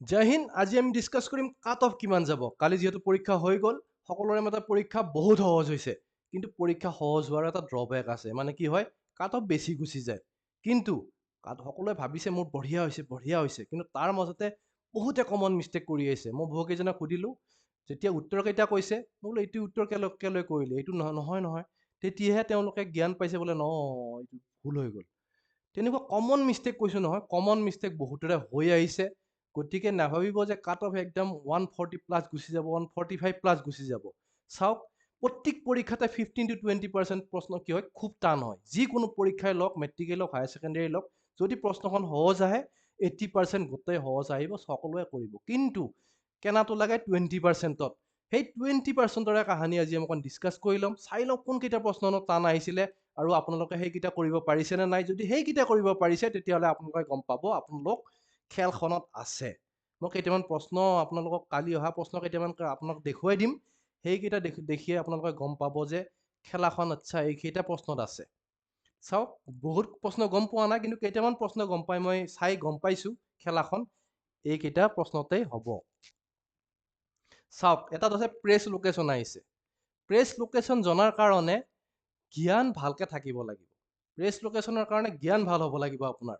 জয় হিন্দ আজি আমি ডিছকাছ কৰিম কাট অফ কিমান যাব। কালি যিহেতু পৰীক্ষা হৈ গ'ল সকলোৰে মতে পৰীক্ষা বহুত সহজ হৈছে। কিন্তু পৰীক্ষা সহজ হোৱাৰ এটা ড্ৰবেক আছে। মানে কি হয় কাট অফ বেছি গুচি যায়। কিন্তু কাট সকলোৱে ভাবিছে মোৰ বঢ়িয়া হৈছে বঢ়িয়া হৈছে। কিন্তু তাৰ মাজতে বহুতে কমন মিষ্টেক কৰি আহিছে মই বহুকেইজনক সুধিলোঁ যেতিয়া উত্তৰকেইটা কৈছে? মই বোলো এইটো উত্তৰ কেলৈ কেলৈ কৰিলে? এইটো নহয় নহয়। তেতিয়াহে তেওঁলোকে জ্ঞান পাইছে বোলে ন এইটো ভুল হৈ গ'ল। তেনেকুৱা কমন মিষ্টেক কৈছোঁ নহয়। কমন মিষ্টেক বহুতৰে হৈ আহিছে। গতিকে নাভাবিব যে কাট অফ একদম ওৱান ফৰ্টি প্লাছ গুচি যাব ওৱান ফৰ্টি ফাইভ প্লাছ গুচি যাব। চাওক প্ৰত্যেক পৰীক্ষাতে ফিফটিন টু টুৱেণ্টি পাৰ্চেণ্ট প্ৰশ্ন কি হয় খুব টান হয়। যিকোনো পৰীক্ষাই লওক মেট্ৰিকেই লওক হায়াৰ ছেকেণ্ডেৰী লওক যদি প্ৰশ্নখন সহজ আহে এইটি পাৰ্চেণ্ট গোটেই সহজ আহিব সকলোৱে কৰিব। কিন্তু কেনাটো লাগে টুৱেণ্টি পাৰ্চেণ্টত সেই টুৱেণ্টি পাৰ্চেণ্টৰে কাহানী আজি আমি অকণ ডিছকাছ কৰি ল'ম। চাই লওক কোনকেইটা প্ৰশ্ন টান আহিছিলে আৰু আপোনালোকে সেইকেইটা কৰিব পাৰিছেনে নাই। যদি সেইকেইটা কৰিব পাৰিছে তেতিয়াহ'লে আপোনালোকে গম পাব আপোনালোক খেলখনত আছে। মই কেইটামান প্ৰশ্ন আপোনালোকক কালি অহা প্ৰশ্ন কেইটামান আপোনাক দেখুৱাই দিম। সেইকেইটা দেখি দেখিয়ে আপোনালোকে গম পাব যে খেলাখন আচ্ছা এইকেইটা প্ৰশ্নত আছে। চাওক বহুত প্ৰশ্ন গম পোৱা নাই কিন্তু কেইটামান প্ৰশ্ন গম পাই মই চাই গম পাইছোঁ খেলাখন। এইকেইটা প্ৰশ্নতেই হ'ব। চাওক এটাত আছে প্ৰেছ লোকেশ্যন আহিছে। প্ৰেছ লোকেশ্যন জনাৰ কাৰণে জ্ঞান ভালকৈ থাকিব লাগিব। প্ৰেছ লোকেশ্যনৰ কাৰণে জ্ঞান ভাল হ'ব লাগিব আপোনাৰ।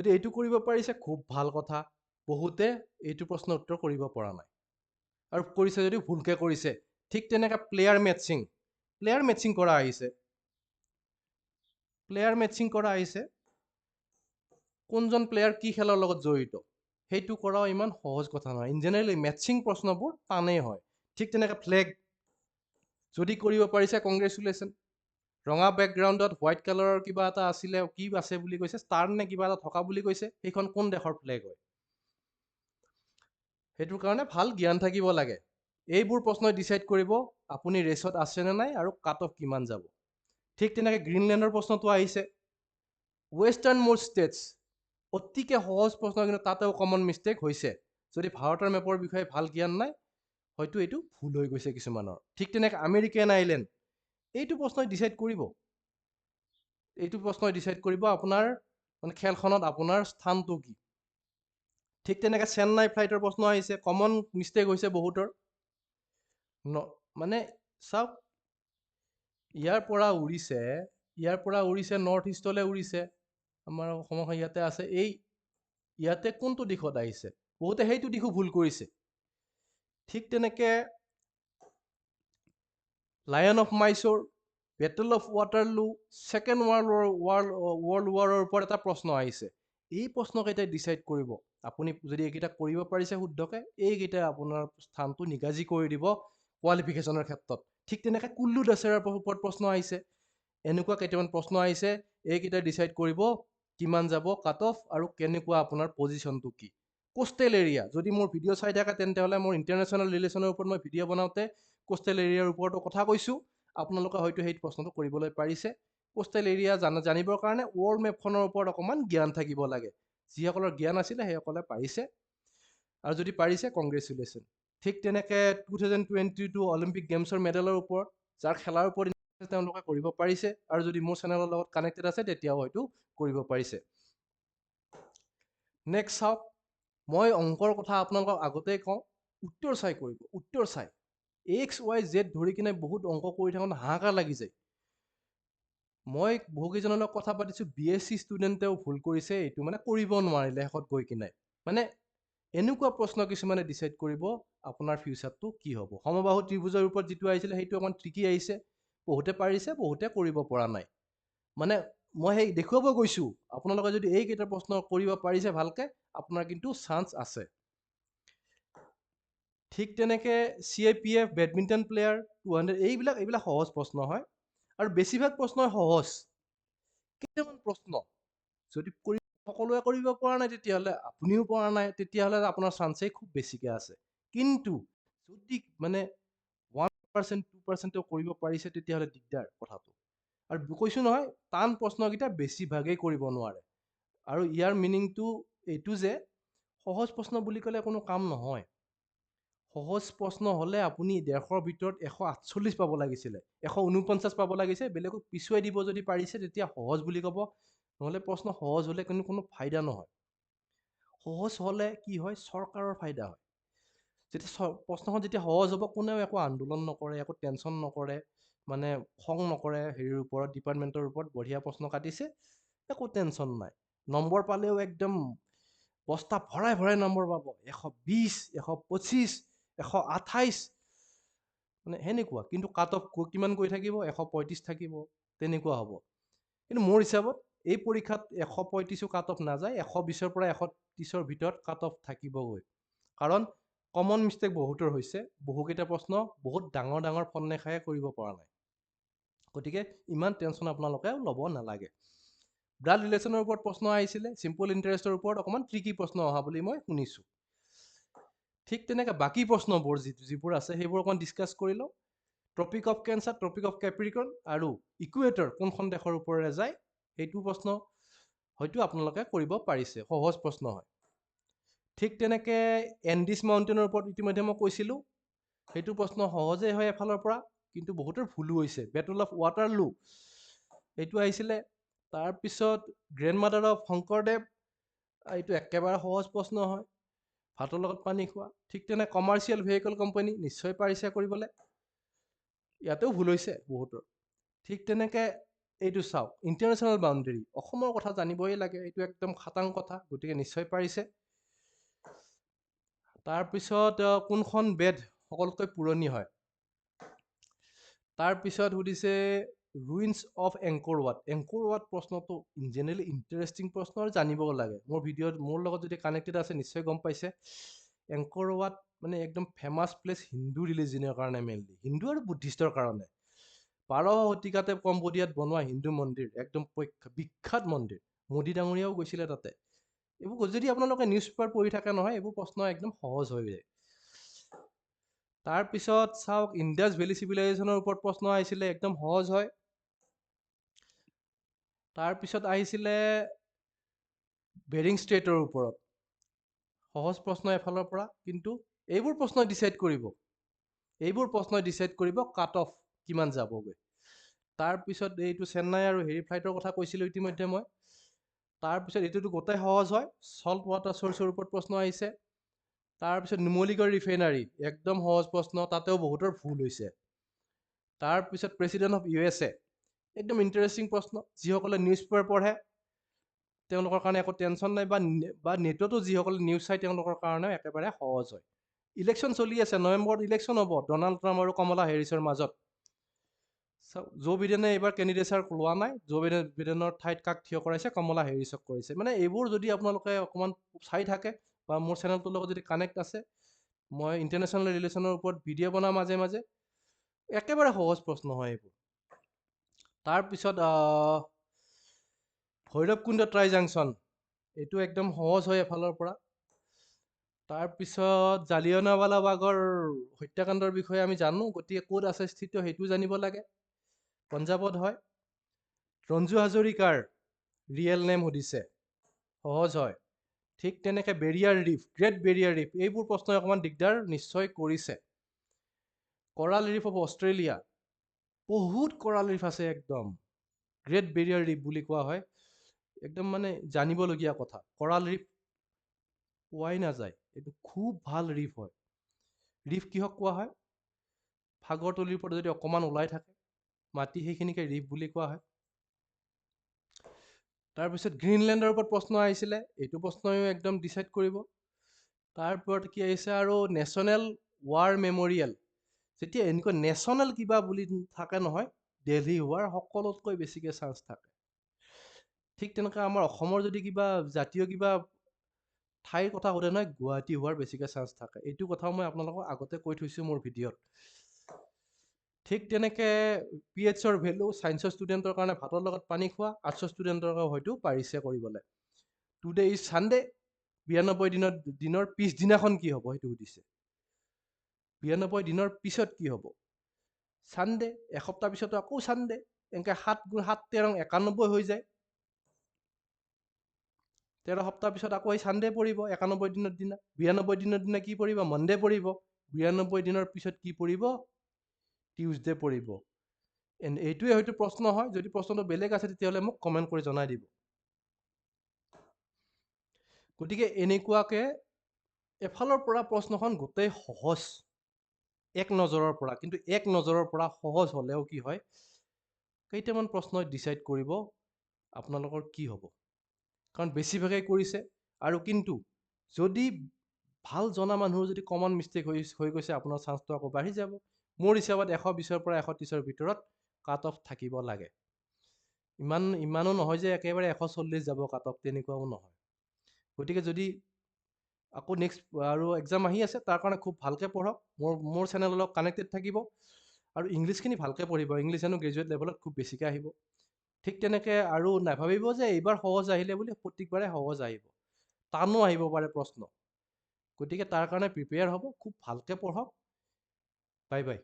যদি এইটো কৰিব পাৰিছে খুব ভাল কথা। বহুতে এইটো প্ৰশ্নৰ উত্তৰ কৰিব পৰা নাই। আৰু কৰিছে যদি ভুলকৈ কৰিছে। ঠিক তেনেকৈ প্লেয়াৰ মেটচিং প্লেয়াৰ মেটচিং কৰা আহিছে। প্লেয়াৰ মেটচিং কৰা আহিছে। কোনজন প্লেয়াৰ কি খেলৰ লগত জড়িত? সেইটো কৰাও ইমান সহজ কথা নহয়। ইন জেনেৰেলি মেটচিং প্ৰশ্নবোৰ টানেই হয়। ঠিক তেনেকৈ ফ্লেগ যদি কৰিব পাৰিছে কংগ্ৰেচুলেশ্যন ৰঙা বেকগ্ৰাউণ্ডত হোৱাইট কালাৰৰ কিবা এটা আছিলে কি আছে বুলি কৈছে ষ্টাৰ নে কিবা এটা থকা বুলি কৈছে সেইখন কোন দেশৰ ফ্লেগ হয়? সেইটোৰ কাৰণে ভাল জ্ঞান থাকিব লাগে। এইবোৰ প্ৰশ্নই ডিচাইড কৰিব আপুনি ৰেচত আছেনে নাই আৰু কাট অফ কিমান যাব। ঠিক তেনেকৈ গ্ৰীণলেণ্ডৰ প্ৰশ্নটো আহিছে। ৱেষ্টাৰ্ণ মোৰ ষ্টেটছ অতিকে সহজ প্ৰশ্ন কিন্তু তাতেও কমন মিষ্টেক হৈছে। যদি ভাৰতৰ মেপৰ বিষয়ে ভাল জ্ঞান নাই হয়তো এইটো ভুল হৈ গৈছে কিছুমানৰ। ঠিক তেনেকৈ আমেৰিকান আইলেণ্ড এইটো প্ৰশ্নই ডিচাইড কৰিব। এইটো প্ৰশ্নই ডিচাইড কৰিব আপোনাৰ মানে খেলখনত আপোনাৰ স্থানটো কি। ঠিক তেনেকৈ চেন্নাই ফ্লাইটৰ প্ৰশ্ন আহিছে কমন মিষ্টেক হৈছে বহুতৰ। ন মানে চাওক ইয়াৰ পৰা উৰিছে ইয়াৰ পৰা উৰিছে নৰ্থ ইষ্টলৈ উৰিছে আমাৰ অসমৰ ইয়াতে আছে এই ইয়াতে কোনটো দিশত আহিছে? বহুতে সেইটো দিশো ভুল কৰিছে। ঠিক তেনেকৈ lion of Mysore battle of Waterloo second world war world ৱাৰৰ ওপৰত এটা প্ৰশ্ন আহিছে। এই প্ৰশ্নকেইটাই ডিচাইড কৰিব। আপুনি যদি এইকেইটা কৰিব পাৰিছে শুদ্ধকৈ এইকেইটাই আপোনাৰ স্থানটো নিগাজি কৰি দিব কোৱালিফিকেশ্যনৰ ক্ষেত্ৰত। ঠিক তেনেকৈ কুল্লু দছেৰাৰ ওপৰত প্ৰশ্ন আহিছে। এনেকুৱা কেইটামান প্ৰশ্ন আহিছে। এইকেইটাই ডিচাইড কৰিব কিমান যাব কাট অফ আৰু কেনেকুৱা আপোনাৰ পজিশ্যনটো কি। কোষ্টেল এৰিয়া যদি মোৰ ভিডিঅ' চাই থাকে তেন্তে হ'লে মোৰ ইণ্টাৰনেশ্যনেল ৰিলেশ্যনৰ ওপৰত মই ভিডিঅ' বনাওঁতে কোষ্টেল এৰিয়াৰ ওপৰতো কথা কৈছোঁ। আপোনালোকে হয়তো সেই প্ৰশ্নটো কৰিবলৈ পাৰিছে। কোষ্টেল এৰিয়া জান জানিবৰ কাৰণে ৱৰ্ল্ড মেপখনৰ ওপৰত অকণমান জ্ঞান থাকিব লাগে। যিসকলৰ জ্ঞান আছিলে সেইসকলে পাৰিছে। আৰু যদি পাৰিছে কংগ্ৰেচুলেশ্যন ঠিক তেনেকৈ two thousand twenty two Olympic গেমছৰ মেডেলৰ ওপৰত যাৰ খেলাৰ ওপৰত তেওঁলোকে কৰিব পাৰিছে। আৰু যদি মোৰ চেনেলৰ লগত কানেক্টেড আছে তেতিয়াও হয়তো কৰিব পাৰিছে। নেক্সট চাওক মই অংকৰ কথা আপোনালোকক আগতেই কওঁ। উত্তৰ চাই কৰিব উত্তৰ চাই। এক্স ৱাই জেড ধৰি কিনে বহুত অংক কৰি থাকোঁতে হাহাকাৰ লাগি যায় মই বহুকেইজনৰ লগত কথা পাতিছোঁ বি এছ চি ষ্টুডেণ্টেও ভুল কৰিছে এইটো মানে কৰিব নোৱাৰিলে শেষত গৈ কিনে। মানে এনেকুৱা প্ৰশ্ন কিছুমানে ডিচাইড কৰিব আপোনাৰ ফিউচাৰটো কি হ'ব? সমবাহু ত্ৰিভুজৰ ওপৰত যিটো আহিছিলে সেইটো অকণমান ট্ৰিকি আহিছে। বহুতে পাৰিছে বহুতে কৰিব পৰা নাই। মানে মই সেই দেখুৱাব গৈছোঁ আপোনালোকে যদি এইকেইটা প্ৰশ্ন কৰিব পাৰিছে ভালকৈ আপোনাৰ কিন্তু চান্স আছে। ঠিক তেনেকৈ C A P F badminton player two hundred এইবিলাক এইবিলাক সহজ প্ৰশ্ন হয়। আৰু বেছিভাগ প্ৰশ্নই সহজ। কেইটামান প্ৰশ্ন? যদি কৰি সকলোৱে কৰিব পৰা নাই তেতিয়াহ'লে আপুনিও পৰা নাই তেতিয়াহ'লে আপোনাৰ চান্সেই খুব বেছিকৈ আছে। কিন্তু যদি মানে ওৱান পাৰ্চেণ্ট টু পাৰ্চেণ্টেও কৰিব পাৰিছে তেতিয়াহ'লে দিগদাৰ কথাটো। আৰু কৈছোঁ নহয় টান প্ৰশ্নকেইটা বেছিভাগেই কৰিব নোৱাৰে। আৰু ইয়াৰ মিনিংটো এইটো যে সহজ প্ৰশ্ন বুলি ক'লে কোনো কাম নহয়। সহজ প্ৰশ্ন হ'লে আপুনি ডেৰশৰ ভিতৰত এশ আঠচল্লিছ পাব লাগিছিলে। এশ ঊনপঞ্চাছ পাব লাগিছে বেলেগক পিছুৱাই দিব যদি পাৰিছে তেতিয়া সহজ বুলি ক'ব। নহ'লে প্ৰশ্ন সহজ হ'লে কিন্তু কোনো ফাইদা নহয়। সহজ হ'লে কি হয়? চৰকাৰৰ ফাইদা হয়। যেতিয়া প্ৰশ্নখন যেতিয়া সহজ হ'ব কোনেও একো আন্দোলন নকৰে একো টেনশ্যন নকৰে মানে খং নকৰে হেৰিৰ ওপৰত ডিপাৰ্টমেণ্টৰ ওপৰত বঢ়িয়া প্ৰশ্ন কাটিছে একো টেনশ্যন নাই। নম্বৰ পালেও একদম বস্তা ভৰাই ভৰাই নম্বৰ পাব। এশ বিছ এশ পঁচিছ এশ আঠাইছ মানে সেনেকুৱা। কিন্তু কাট অফ কিমান গৈ থাকিব? এশ পঁয়ত্ৰিছ থাকিব। তেনেকুৱা হ'ব। কিন্তু মোৰ হিচাপত এই পৰীক্ষাত এশ পঁয়ত্ৰিছো কাট অফ নাযায় এশ বিছৰ পৰা এশ ত্ৰিছৰ ভিতৰত কাট অফ থাকিবগৈ। কাৰণ কমন মিষ্টেক বহুতৰ হৈছে। বহুকেইটা প্ৰশ্ন বহুত ডাঙৰ ডাঙৰ ফন্নেখায়ে কৰিব পৰা নাই। গতিকে ইমান টেনশ্যন আপোনালোকে ল'ব নালাগে। ব্লাড ৰিলেশ্যনৰ ওপৰত প্ৰশ্ন আহিছিলে চিম্পল ইণ্টাৰেষ্টৰ ওপৰত অকণমান ট্ৰিকি প্ৰশ্ন অহা বুলি মই শুনিছোঁ। ঠিক তেনেকৈ বাকী প্ৰশ্নবোৰ যি যিবোৰ আছে সেইবোৰ অকণমান ডিছকাছ কৰি লওঁ। Tropic of cancer tropic of capricorn আৰু ইকুৱেটৰ কোনখন দেশৰ ওপৰেৰে যায় সেইটো প্ৰশ্ন হয়তো আপোনালোকে কৰিব পাৰিছে সহজ প্ৰশ্ন হয়। ঠিক তেনেকৈ এণ্ডিছ মাউণ্টেইনৰ ওপৰত ইতিমধ্যে মই কৈছিলোঁ সেইটো প্ৰশ্ন সহজেই হয় এফালৰ পৰা কিন্তু বহুতৰ ভুলো হৈছে। বেটল অফ ৱাটাৰ লো এইটো আহিছিলে। তাৰপিছত গ্ৰেণ্ড মাদাৰ অফ শংকৰদেৱ এইটো একেবাৰে সহজ প্ৰশ্ন হয়। ভাতৰ লগত পানী খোৱা। ঠিক তেনে কমাৰ্চিয়েল ভেহিকল কোম্পানী নিশ্চয় পাৰিছে কৰিবলৈ। ইয়াতেও ভুল হৈছে বহুতৰ। ঠিক তেনেকৈ এইটো চাওক ইণ্টাৰনেশ্যনেল বাউণ্ডেৰী অসমৰ কথা জানিবই লাগে এইটো একদম খাটাং কথা গতিকে নিশ্চয় পাৰিছে। তাৰপিছত কোনখন বেদ সকলোতকৈ পুৰণি হয়? তাৰপিছত সুধিছে ruins of Angkor Wat Angkor Wat প্ৰশ্নটো ইন জেনেৰেলি ইণ্টাৰেষ্টিং প্ৰশ্ন আৰু জানিব লাগে। মোৰ ভিডিঅ'ত মোৰ লগত যদি কানেক্টেড আছে নিশ্চয় গম পাইছে। এংকৰ ৱাট মানে একদম ফেমাছ প্লেচ হিন্দু ৰিলিজনৰ কাৰণে মেইনলি হিন্দু আৰু বুদ্ধিষ্টৰ কাৰণে। বাৰ শতিকাতে কম্বোডিয়াত বনোৱা হিন্দু মন্দিৰ একদম বিখ্যাত মন্দিৰ। মোদী ডাঙৰীয়াও গৈছিলে তাতে। এইবোৰ যদি আপোনালোকে নিউজ পেপাৰ পঢ়ি থাকে নহয় এইবোৰ প্ৰশ্ন একদম সহজ হৈ যায়। তাৰপিছত চাওক ইণ্ডাছ ভেলী চিভিলাইজেশ্যনৰ ওপৰত প্ৰশ্ন আহিছিলে একদম সহজ হয়। তাৰপিছত আহিছিলে বেৰিং ষ্ট্ৰেইটৰ ওপৰত। সহজ প্ৰশ্ন এফালৰ পৰা কিন্তু এইবোৰ প্ৰশ্নই ডিচাইড কৰিব। এইবোৰ প্ৰশ্নই ডিচাইড কৰিব কাট অফ কিমান যাবগৈ। তাৰপিছত এইটো চেন্নাই আৰু হেৰি ফ্লাইটৰ কথা কৈছিলোঁ ইতিমধ্যে মই। তাৰপিছত এইটোতো গোটেই সহজ হয়। চল্ট ৱাটাৰ চ'ৰ্চৰ ওপৰত প্ৰশ্ন আহিছে। তাৰপিছত নুমলীগড় ৰিফাইনাৰী একদম সহজ প্ৰশ্ন তাতেও বহুতৰ ভুল হৈছে। তাৰপিছত president of U S A একদম ইণ্টাৰেষ্টিং প্ৰশ্ন। যিসকলে নিউজ পেপাৰ পঢ়ে তেওঁলোকৰ কাৰণে একো টেনশ্যন নাই বা বা নেটতো যিসকলে নিউজ চাই তেওঁলোকৰ কাৰণেও একেবাৰে সহজ হয়। ইলেকশ্যন চলি আছে নৱেম্বৰত ইলেকশ্যন হ'ব ডনাল্ড ট্ৰাম্প আৰু কমলা হেৰিছৰ মাজত। জো বিডেনে এইবাৰ কেণ্ডিডেচাৰ লোৱা নাই। জো বিডেন বিডেনৰ ঠাইত কাক থিয় কৰাইছে কমলা হেৰিছক কৰিছে। মানে এইবোৰ যদি আপোনালোকে অকণমান চাই থাকে বা মোৰ চেনেলটোৰ লগত যদি কানেক্ট আছে মই ইণ্টাৰনেশ্যনেল ৰিলেশ্যনৰ ওপৰত ভিডিঅ' বনাওঁ মাজে মাজে একেবাৰে সহজ প্ৰশ্ন হয় এইবোৰ। তাৰপিছত ভৈৰৱকুণ্ড ট্ৰাই জাংচন। এইটো একদম সহজ হয় এফালৰ পৰা। তাৰপিছত জালিয়নাৱালা বাগৰ হত্যাকাণ্ডৰ বিষয়ে আমি জানো গতিকে ক'ত আছে স্থিত সেইটো জানিব লাগে। পঞ্জাৱত হয়। ৰঞ্জু হাজৰিকাৰ ৰিয়েল নেম সুধিছে। সহজ হয়। ঠিক তেনেকৈ Barrier Reef Great Barrier Reef এইবোৰ প্ৰশ্নই অকণমান দিগদাৰ নিশ্চয় কৰিছে। কৰাল ৰিফ অফ অষ্ট্ৰেলিয়া। বহুত কৰাল ৰিফ আছে একদম। গ্ৰেট বেৰিয়াৰ ৰিফ বুলি কোৱা হয়। একদম মানে জানিবলগীয়া কথা। কৰাল ৰিফ পোৱাই নাযায়। এইটো খুব ভাল ৰিফ হয়। ৰিফ কিহক কোৱা হয়? সাগৰতলিৰ পৰা যদি অকণমান ওলাই থাকে মাটি সেইখিনিকে ৰিফ বুলি কোৱা হয়। তাৰপিছত গ্ৰীণলেণ্ডৰ ওপৰত প্ৰশ্ন আহিছিলে। এইটো প্ৰশ্নও একদম ডিচাইড কৰিব। তাৰ ওপৰত কি আহিছে আৰু? নেশ্যনেল ৱাৰ মেমৰিয়েল যেতিয়া এনেকুৱা নেশ্যনেল কিবা বুলি থাকে নহয় দেলহি হোৱাৰ সকলোতকৈ বেছিকৈ চান্স থাকে। ঠিক তেনেকৈ আমাৰ অসমৰ যদি কিবা জাতীয় কিবা ঠাইৰ কথা সোধে নহয় গুৱাহাটী হোৱাৰ বেছিকৈ চান্স থাকে। এইটো কথাও মই আপোনালোকক আগতে কৈ থৈছোঁ মোৰ ভিডিঅ'ত। ঠিক তেনেকৈ পি এইচৰ ভেলু ছায়েন্সৰ ষ্টুডেণ্টৰ কাৰণে ভাতৰ লগত পানী খোৱা আৰ্টছৰ ষ্টুডেণ্টৰ হয়তো পাৰিছে কৰিবলৈ। টুডে ইজ ছানডে বিৰান্নব্বৈ দিনৰ দিনৰ পিছদিনাখন কি হ'ব সেইটো সুধিছে। বিৰান্নব্বৈ দিনৰ পিছত কি হ'ব? ছানডে এসপ্তাহ পিছতো আকৌ ছানডে এনেকৈ সাত গুণ সাত তেৰ একানব্বৈ হৈ যায়। তেৰ সপ্তাহ পিছত আকৌ সেই ছানডে পৰিব একানব্বৈ দিনৰ দিনা। বিৰান্নব্বৈ দিনৰ দিনা কি পৰিব? মনডে পৰিব। বিৰান্নব্বৈ দিনৰ পিছত কি পৰিব? টিউজডে পৰিব। এইটোৱে হয়তো প্ৰশ্ন হয়। যদি প্ৰশ্নটো বেলেগ আছে তেতিয়াহ'লে মোক কমেণ্ট কৰি জনাই দিব। গতিকে এনেকুৱাকে এফালৰ পৰা প্ৰশ্নখন গোটেই সহজ। এক নজৰৰ পৰা কিন্তু এক নজৰৰ পৰা সহজ হ'লেও কি হয় কেইটামান প্ৰশ্নই ডিচাইড কৰিব আপোনালোকৰ কি হ'ব। কাৰণ বেছিভাগেই কৰিছে আৰু কিন্তু যদি ভাল জনা মানুহৰ যদি কমন মিষ্টেক হৈ হৈ গৈছে আপোনাৰ চান্সটো আকৌ বাঢ়ি যাব। মোৰ হিচাপত এশ বিছৰ পৰা এশ ত্ৰিছৰ ভিতৰত কাট অফ থাকিব লাগে। ইমান ইমানো নহয় যে একেবাৰে এশ চল্লিছ যাব কাট অফ তেনেকুৱাও নহয়। গতিকে যদি আকৌ নেক্সট আৰু এক্সাম আহি আছে তাৰ কাৰণে খুব ভালকৈ পঢ়ক। মোৰ মোৰ চেনেলৰ লগত কানেক্টেড থাকিব। আৰু ইংলিছখিনি ভালকৈ পঢ়িব। ইংলিছ হেনো গ্ৰেজুৱেট লেভেলত খুব বেছিকৈ আহিব। ঠিক তেনেকৈ আৰু নাভাবিব যে এইবাৰ সহজ আহিলে বুলি প্ৰত্যেকবাৰে সহজ আহিব। টানো আহিব পাৰে প্ৰশ্ন। গতিকে তাৰ কাৰণে প্ৰিপেয়াৰ হ'ব। খুব ভালকৈ পঢ়ক। Bye bye